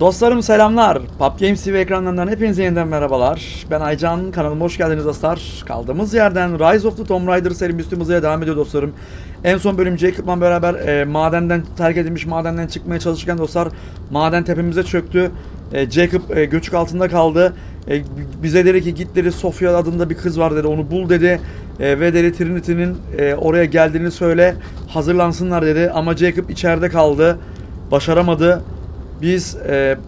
Dostlarım selamlar. PUBG Games TV ekranlarından hepinize yeniden merhabalar. Ben Aycan, kanalıma hoş geldiniz dostlar. Kaldığımız yerden Rise of the Tomb Raider serimiz üstümüze devam ediyor dostlarım. En son bölüm Jacob'la beraber e, madenden terk edilmiş madenden çıkmaya çalışırken dostlar maden tepemize çöktü. E, Jacob e, göçük altında kaldı. E, bize dedi ki git dedi Sofia adında bir kız var dedi onu bul dedi. E, ve dedi Trinity'nin e, oraya geldiğini söyle hazırlansınlar dedi. Ama Jacob içeride kaldı. Başaramadı. Biz e,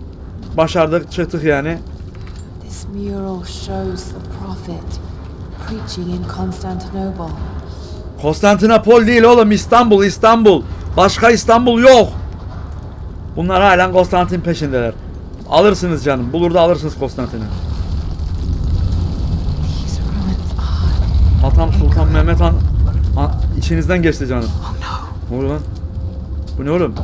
başardık çıktık yani. This mural shows the prophet preaching in Constantinople. Konstantinopol değil oğlum İstanbul İstanbul. Başka İstanbul yok. Bunlar halen Konstantin peşindeler. Alırsınız canım. Bulur da alırsınız Konstantin'i. Atam Sultan Mehmet Han, Han içinizden geçti canım. Oh! Ne oluyor lan? Bu ne oğlum?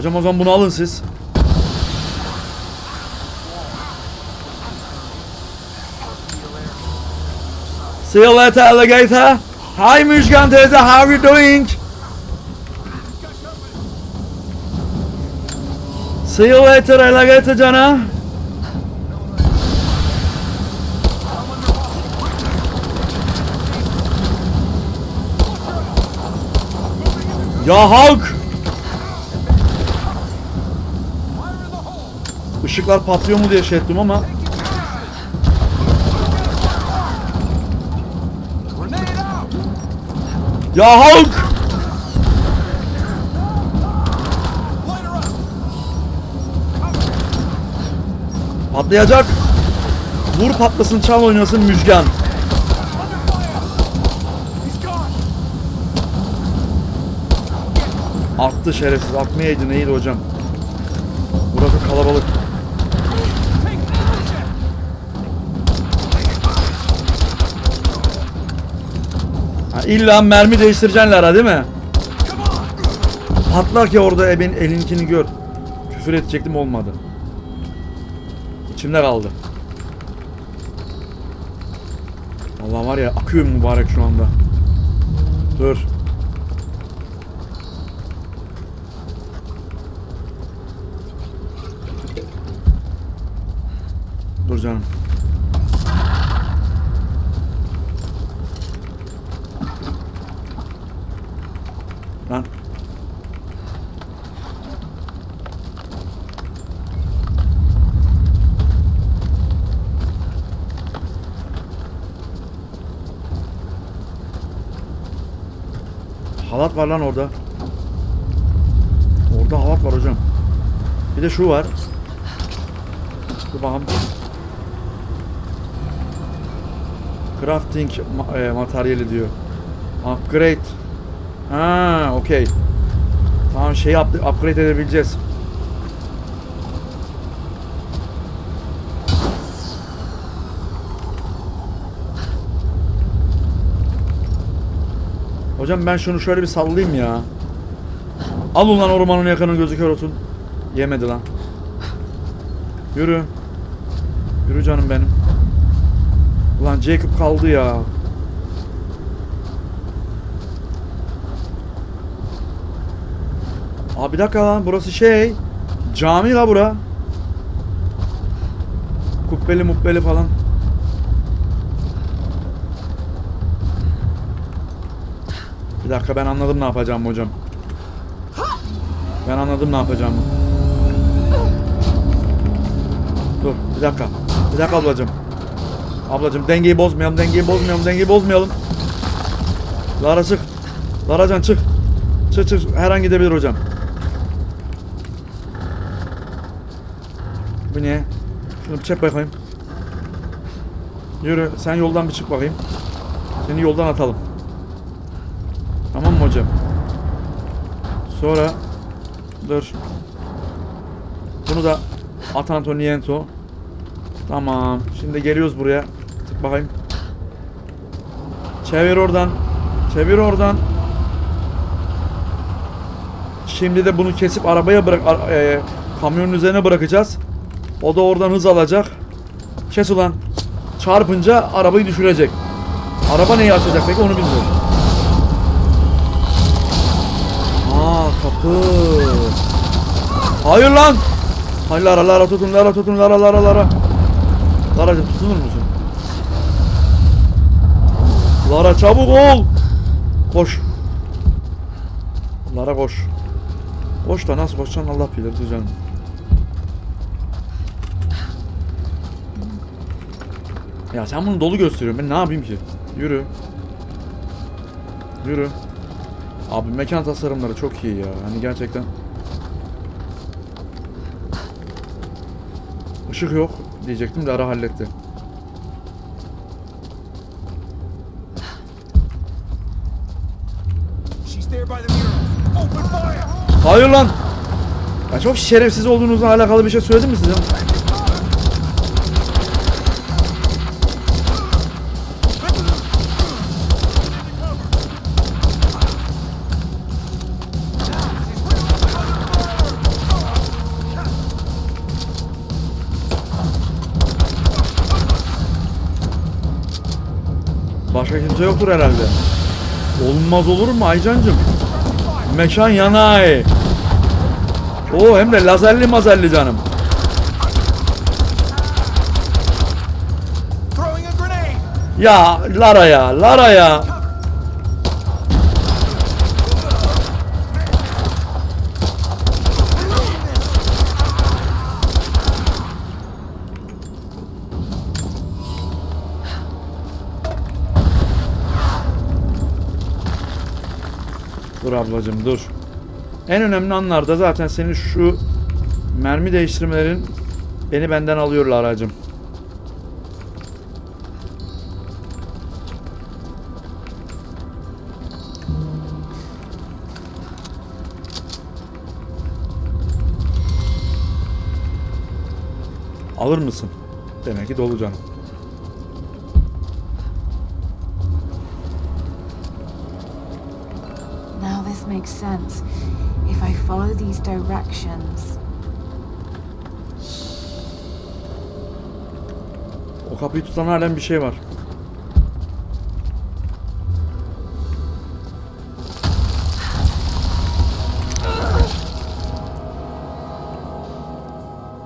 Hocam o zaman bunu alın siz. See you later alligator. Hi Müjgan teyze, how are you doing? See you later alligator cana. Ya Hulk! Işıklar patlıyor mu diye şey ettim ama Ya Hulk! Patlayacak. Vur patlasın çal oynasın Müjgan. Attı şerefsiz. Atmayaydı neydi hocam. Burası kalabalık. Ha, illa mermi değiştirecekler ha değil mi? Patlar ki orada ebin elinkini gör. Küfür edecektim olmadı. İçimde kaldı. Allah var ya akıyor mübarek şu anda. Dur. Dur canım. Lan. Halat var lan orada. Orada halat var hocam. Bir de şu var. Dur bakalım. Crafting e, materyali diyor. Upgrade. Ha, okey. Tamam şey yaptık, upgrade edebileceğiz. Hocam ben şunu şöyle bir sallayayım ya. Al ulan ormanın yakının gözü kör olsun. Yemedi lan. Yürü. Yürü canım benim. Ulan Jacob kaldı ya. Abi bir dakika lan burası şey. Cami la bura. Kubbeli mubbeli falan. Bir dakika ben anladım ne yapacağım hocam. Ben anladım ne yapacağımı. Dur bir dakika. Bir dakika ablacığım. Ablacığım dengeyi bozmayalım, dengeyi bozmayalım, dengeyi bozmayalım. Lara çık. Laracan çık. Çık çık. Her an gidebilir hocam. Bu ne? Şunu bir çek bakayım. Yürü. Sen yoldan bir çık bakayım. Seni yoldan atalım. Tamam mı hocam? Sonra dur. Bunu da at Antoniento. Tamam. Şimdi geliyoruz buraya. Tık bakayım. Çevir oradan. Çevir oradan. Şimdi de bunu kesip arabaya bırak e, kamyonun üzerine bırakacağız. O da oradan hız alacak. Kes ulan. çarpınca arabayı düşürecek. Araba neyi açacak peki onu bilmiyorum. Aa kapı. Hayır lan. Hayır Lara Lara tutun Lara tutun Lara Lara Lara. Lara'cığım tutunur musun? Lara çabuk ol. Koş. Lara koş. Koş da nasıl koşacaksın Allah bilir düzen. Ya sen bunu dolu gösteriyorsun. Ben ne yapayım ki? Yürü. Yürü. Abi mekan tasarımları çok iyi ya. Hani gerçekten. Işık yok diyecektim de ara halletti. Hayır lan. Ya çok şerefsiz olduğunuzla alakalı bir şey söyledim mi size? Kimse yoktur herhalde. Olmaz olur mu Aycancım? Mekan yanay. O hem de lazerli mazerli canım. Ya Lara ya Lara ya. Dur ablacım dur. En önemli anlarda zaten senin şu mermi değiştirmelerin beni benden alıyorlar aracım. Alır mısın? Demek ki dolu canım. Now this makes sense. If I follow these directions. O kapıyı tutan halen bir şey var.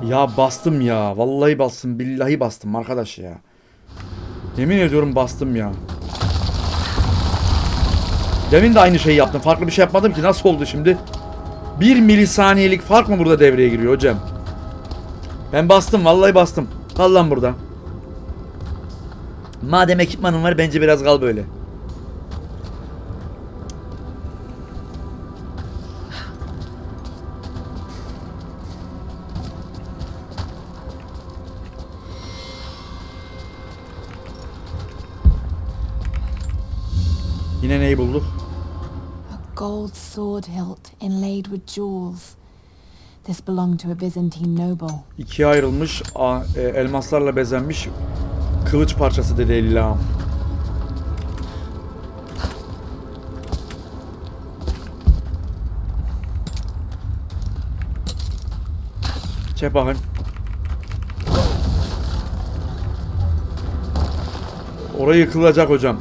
Ya bastım ya. Vallahi bastım. Billahi bastım arkadaş ya. Yemin ediyorum bastım ya. Demin de aynı şeyi yaptım. Farklı bir şey yapmadım ki. Nasıl oldu şimdi? Bir milisaniyelik fark mı burada devreye giriyor hocam? Ben bastım. Vallahi bastım. Kal lan burada. Madem ekipmanın var bence biraz kal böyle. Yine neyi bulduk? Gold sword hilt inlaid with jewels. This belonged to a Byzantine noble. İkiye ayrılmış a- e, elmaslarla bezenmiş kılıç parçası dedi Elilağım. Çek bakayım. Orayı yıkılacak hocam.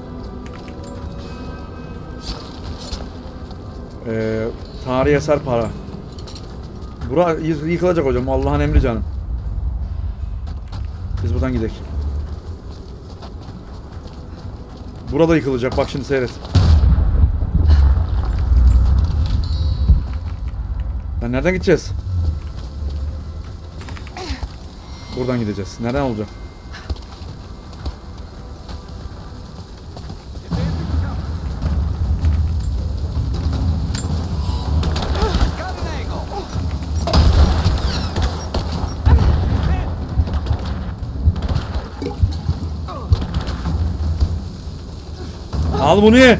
Ee, tarihi eser para. Bura yı- yıkılacak hocam. Allah'ın emri canım. Biz buradan gidelim. Burada yıkılacak. Bak şimdi seyret. Lan nereden gideceğiz? Buradan gideceğiz. Nereden olacak? Al bunu ye.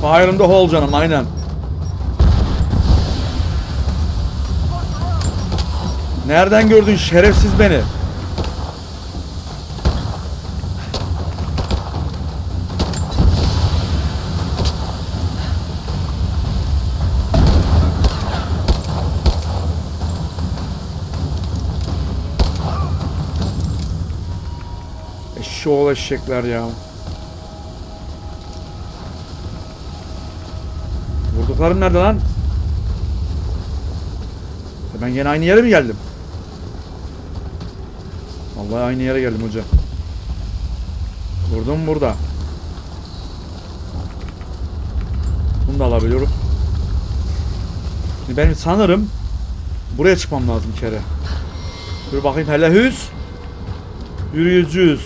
Fire in the hole canım aynen. Nereden gördün şerefsiz beni? Eşşoğlu eşekler ya. Vurduklarım nerede lan? E Ben gene aynı yere mi geldim? Vallahi aynı yere geldim hocam. Vurdum burada. Bunu da alabiliyorum. Şimdi benim sanırım buraya çıkmam lazım bir kere. Dur bakayım hele hüz. Yürüyeceğiz.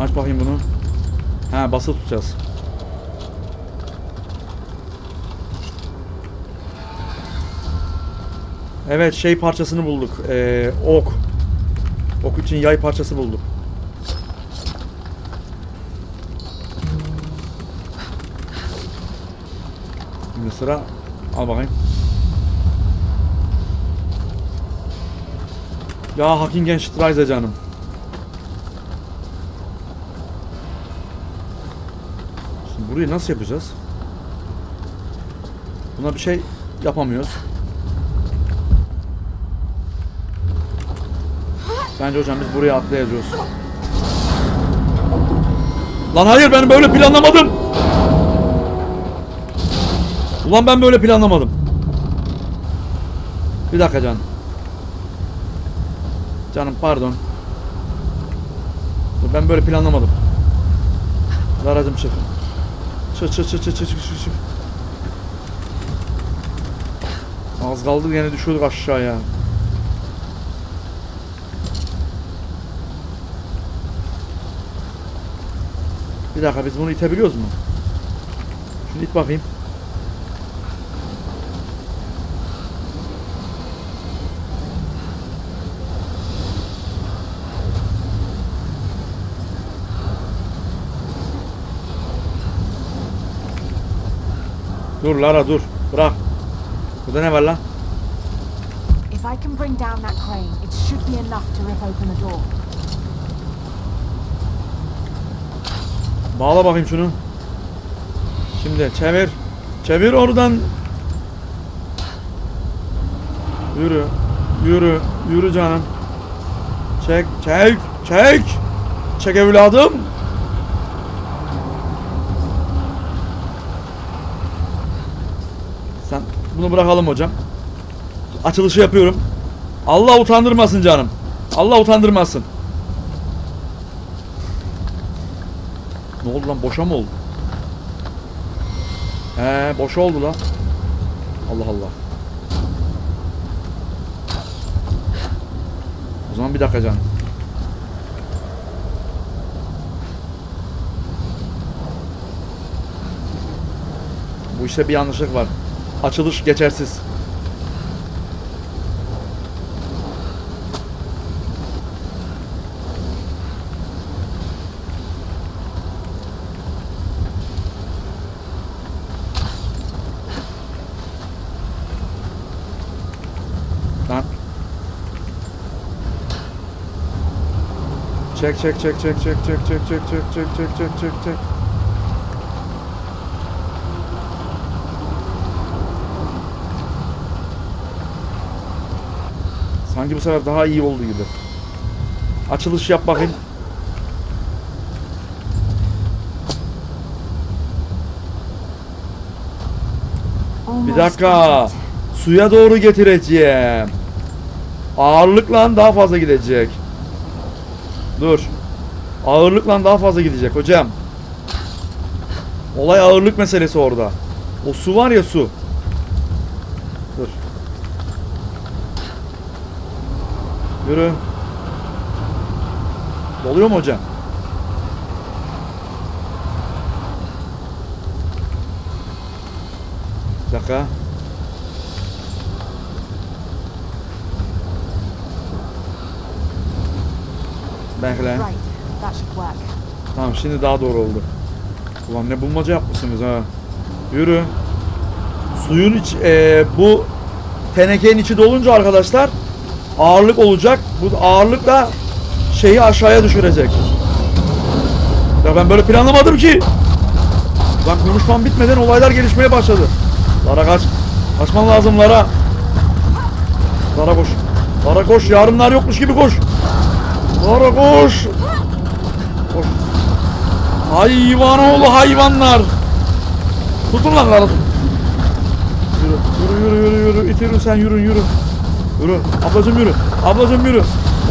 Aç bakayım bunu. Ha basılı tutacağız. Evet şey parçasını bulduk. Ee, ok. Ok için yay parçası bulduk. Şimdi sıra al bakayım. Ya Hackingen Streise canım. Şimdi burayı nasıl yapacağız? Buna bir şey yapamıyoruz. Bence hocam biz buraya atlayacağız. Lan hayır ben böyle planlamadım. Ulan ben böyle planlamadım. Bir dakika canım. Canım pardon. Ben böyle planlamadım. Aracım çık. Çık çık çık çık çık çık çık. çık. Az kaldı yine düşüyorduk aşağıya. Bir dakika biz bunu itebiliyoruz mu? Şunu it bakayım. Dur Lara dur. Bırak. Burada ne var lan? If I can bring down that crane, it should be enough to rip open the door. Bağla bakayım şunu. Şimdi çevir. Çevir oradan. Yürü. Yürü. Yürü canım. Çek. Çek. Çek. Çek evladım. Sen bunu bırakalım hocam. Açılışı yapıyorum. Allah utandırmasın canım. Allah utandırmasın. Ne oldu lan boşa mı oldu? He boşa oldu lan. Allah Allah. O zaman bir dakika canım. Bu işte bir yanlışlık var. Açılış geçersiz. Lan. Çek çek çek çek çek çek çek çek çek çek çek çek çek çek. Sanki bu sefer daha iyi oldu gibi. Açılış yap bakayım. Bir dakika. Suya doğru getireceğim. Ağırlıkla daha fazla gidecek. Dur. Ağırlıkla daha fazla gidecek hocam. Olay ağırlık meselesi orada. O su var ya su. Dur. Yürü. Doluyor mu hocam? Bir dakika. Bekle. Tamam şimdi daha doğru oldu. Ulan ne bulmaca yapmışsınız ha. Yürü. Suyun iç e, bu tenekenin içi dolunca arkadaşlar ağırlık olacak. Bu ağırlık da şeyi aşağıya düşürecek. Ya ben böyle planlamadım ki. Lan konuşmam bitmeden olaylar gelişmeye başladı. Lara kaç. Kaçman lazım Lara. Lara koş. Lara koş. Yarınlar yokmuş gibi koş. Lara koş. Koş. Hayvan oğlu hayvanlar. Tutun lan Lara. Yürü yürü yürü yürü yürü. İt yürü sen yürü yürü. Yürü. Ablacım yürü. Ablacım yürü.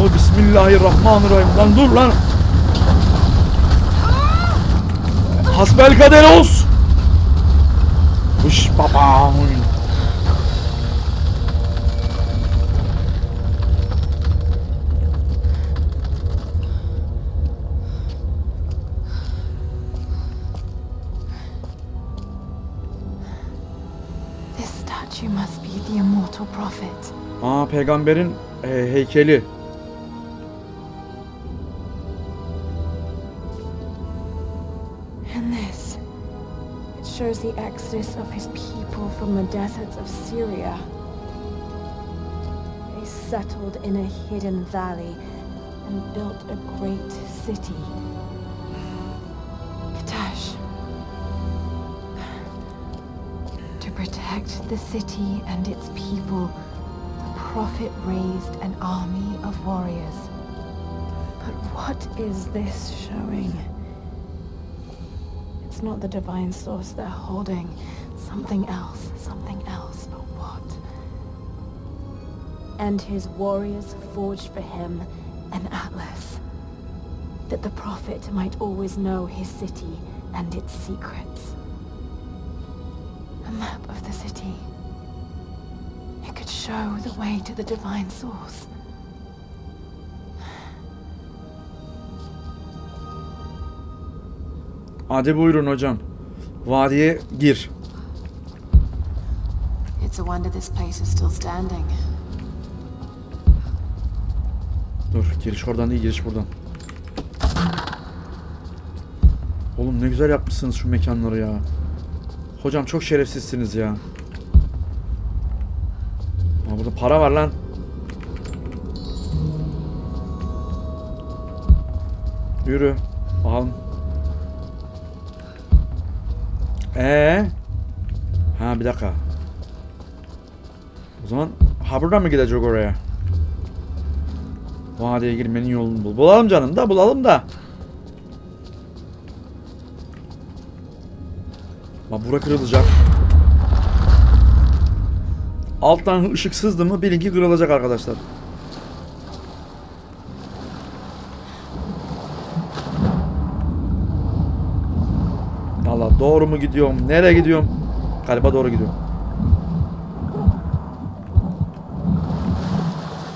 O Bismillahirrahmanirrahim. Lan dur lan. Hasbel kader olsun. Uş baba. Aa peygamberin e, heykeli. And this. It shows the exodus of his people from the deserts of Syria. They settled in a hidden valley and built a great city. Katash. To protect the city and its people, prophet raised an army of warriors. But what is this showing? It's not the divine source they're holding. Something else, something else, but what? And his warriors forged for him an atlas. That the prophet might always know his city and its secrets. Show the way to the divine source. Hadi buyurun hocam. Vadiye gir. It's a wonder this place is still standing. Dur giriş oradan değil giriş buradan. Oğlum ne güzel yapmışsınız şu mekanları ya. Hocam çok şerefsizsiniz ya. Aa, burada para var lan. Yürü. Al. Ee? Ha bir dakika. O zaman ha buradan mı gidecek oraya? Vadiye girmenin yolunu bul. Bulalım canım da bulalım da. Bak bura kırılacak. Alttan ışık sızdı mı bilin ki kırılacak arkadaşlar. Allah doğru mu gidiyorum? Nereye gidiyorum? Galiba doğru gidiyorum.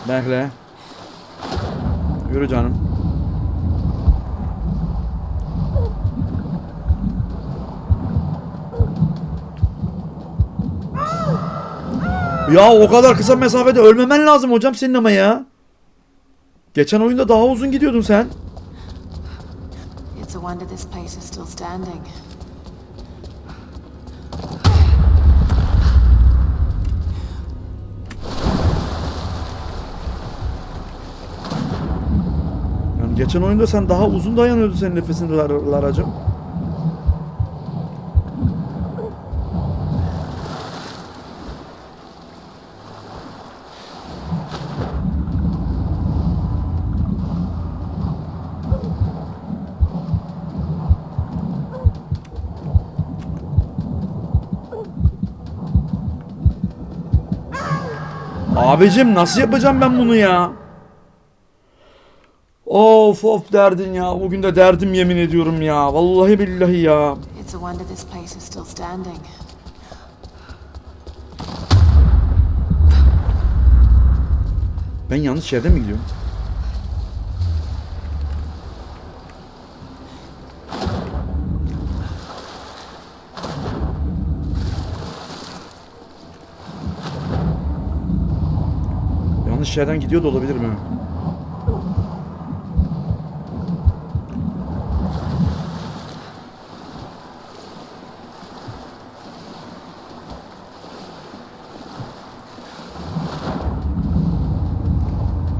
Bekle. Yürü canım. Ya o kadar kısa mesafede ölmemen lazım hocam senin ama ya. Geçen oyunda daha uzun gidiyordun sen. It's a wonder this place is still standing. Yani geçen oyunda sen daha uzun dayanıyordun senin nefesin Lar- Laracım. Abicim nasıl yapacağım ben bunu ya? Of of derdin ya. Bugün de derdim yemin ediyorum ya. Vallahi billahi ya. Ben yanlış yerde mi gidiyorum? Yerden gidiyor da olabilir mi?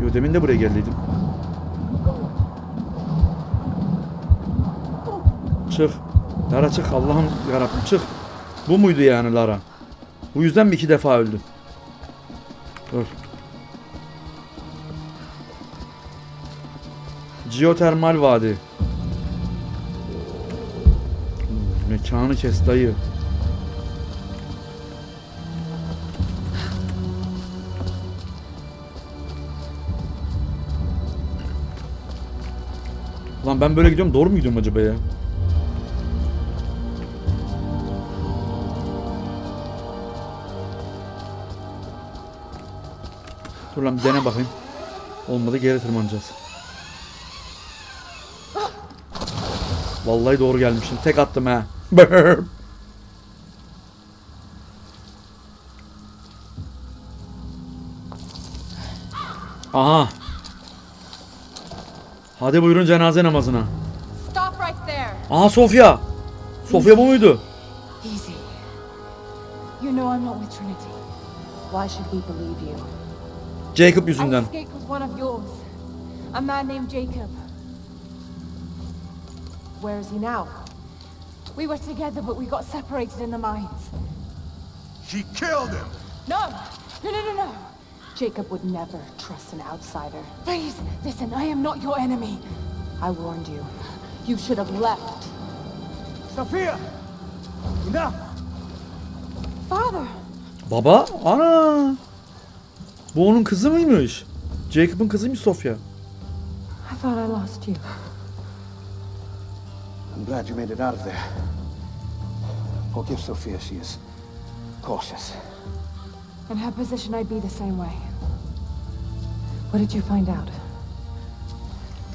Yo, demin de buraya geldiydim. Çık. Lara çık Allah'ım yarabbim çık. Bu muydu yani Lara? Bu yüzden mi iki defa öldü? Jeotermal vadi. Mekanı kes dayı. Lan ben böyle gidiyorum doğru mu gidiyorum acaba ya? Dur lan bir dene bakayım. Olmadı geri tırmanacağız. Vallahi doğru gelmişim. Tek attım ha. Aha. Hadi buyurun cenaze namazına. Stop right there! Aha Sofya. Sofya bu muydu? Easy. You know I'm not with Trinity. Why should we believe you? Jacob I yüzünden. escaped Where is he now? We were together, but we got separated in the mines. She killed him! No! No, no, no, no! Jacob would never trust an outsider. Please, listen, I am not your enemy. I warned you. You should have left. Sophia! Enough! Father! Baba? Ana. Bu onun kızı mıymış? Jacob'ın kızıymış Sofya. I thought I lost you. I'm glad you made it out of there. Forgive Sophia, she is cautious. In her position, I'd be the same way. What did you find out?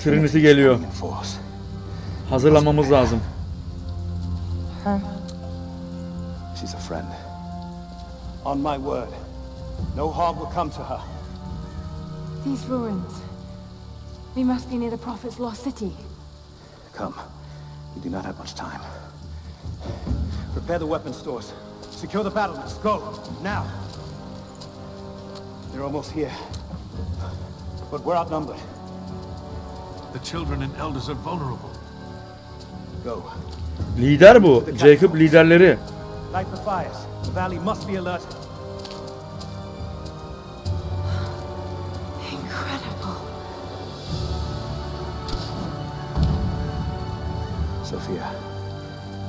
Trinity geliyor. Coming in force. Hazırlanmamız lazım. Her? She's a friend. On my word, no harm will come to her. These ruins. We must be near the Prophet's lost city. Come, we do not have much time. Prepare the weapon stores. Secure the battlements. Go, now. They're almost here. But we're outnumbered. The children and elders are vulnerable. Go. Lider bu. Jacob liderleri. Light the fires. The valley must be alerted.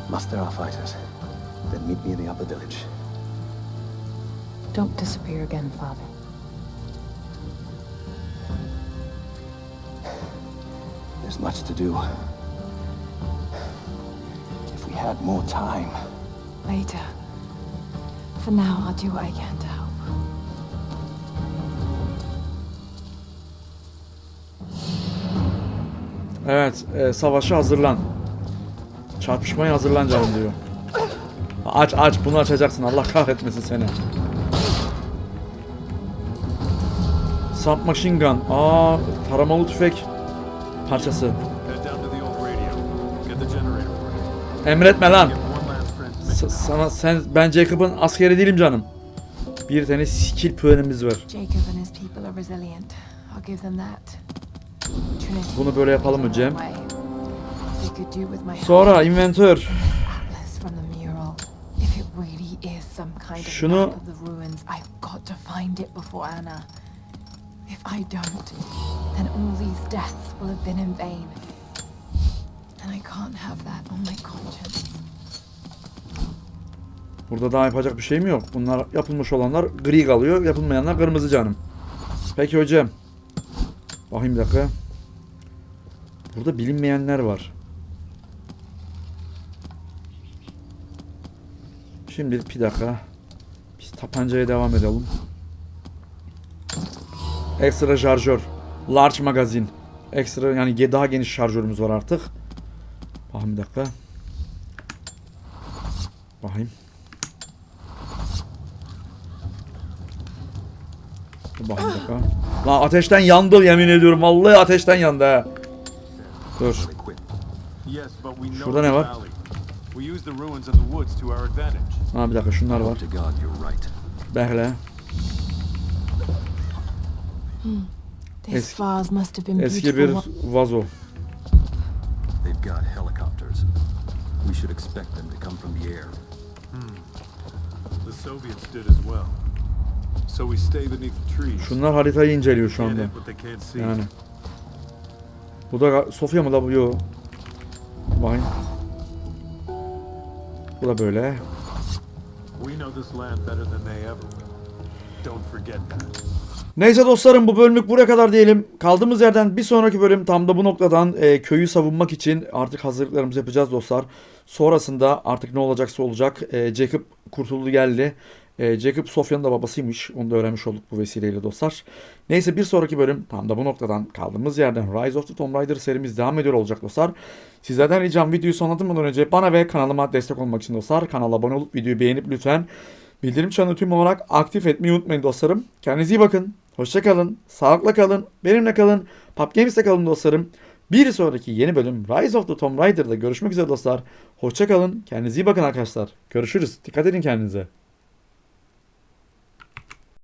Muster our fighters. Then meet me in the upper village. Don't disappear again, Father. There's much to do. If we had more time. Later. For now, I'll do what I can to help. Evet, e, savaşa hazırlan. Çarpışmaya hazırlan canım diyor. Aç aç bunu açacaksın. Allah kahretmesin seni. Submachine gun. Aa, taramalı tüfek parçası. Emretme lan. S- sana sen ben Jacob'ın askeri değilim canım. Bir tane skill puanımız var. Bunu böyle yapalım mı Cem? Sonra inventör. Şunu- map of the ruins, I've got to find it before Anna. If I don't, then all these deaths will have been in vain. And I can't have that on my conscience. Burada daha yapacak bir şeyim yok. Bunlar yapılmış olanlar gri kalıyor. Yapılmayanlar kırmızı canım. Peki hocam. Bakayım bir dakika. Burada bilinmeyenler var. Şimdi bir dakika. Biz tabancaya devam edelim. Ekstra şarjör. Large magazin. Ekstra yani daha geniş şarjörümüz var artık. Bakayım bir dakika. Bakayım. Bakayım bir dakika. Lan ateşten yandı yemin ediyorum. Vallahi ateşten yandı ha. Dur. Şurada ne var? We use the ruins of the woods to our advantage. Ha bir dakika şunlar var. Hope to God you're right. Bekle. This Eski- vase must have been Eski bir vazo. They've got helicopters. We should expect them to come from the air. The Soviets did as well. So we stay beneath the trees. Şunlar haritayı inceliyor şu anda. Yani. Bu da Sofya mı da bu? Yo. Vay. Don't forget that. Neyse dostlarım bu bölümlük buraya kadar diyelim. Kaldığımız yerden bir sonraki bölüm tam da bu noktadan e, köyü savunmak için artık hazırlıklarımızı yapacağız dostlar. Sonrasında artık ne olacaksa olacak. E, Jacob kurtuldu geldi. E, Jacob Sofya'nın da babasıymış. Onu da öğrenmiş olduk bu vesileyle dostlar. Neyse bir sonraki bölüm tam da bu noktadan kaldığımız yerden Rise of the Tomb Raider serimiz devam ediyor olacak dostlar. Sizlerden ricam videoyu sonlandırmadan önce bana ve kanalıma destek olmak için dostlar kanala abone olup videoyu beğenip lütfen bildirim çanını tüm olarak aktif etmeyi unutmayın dostlarım. Kendinize iyi bakın. Hoşça kalın. Sağlıkla kalın. Benimle kalın. Pop Games'te kalın dostlarım. Bir sonraki yeni bölüm Rise of the Tomb Raider'da görüşmek üzere dostlar. Hoşça kalın. Kendinize iyi bakın arkadaşlar. Görüşürüz. Dikkat edin kendinize.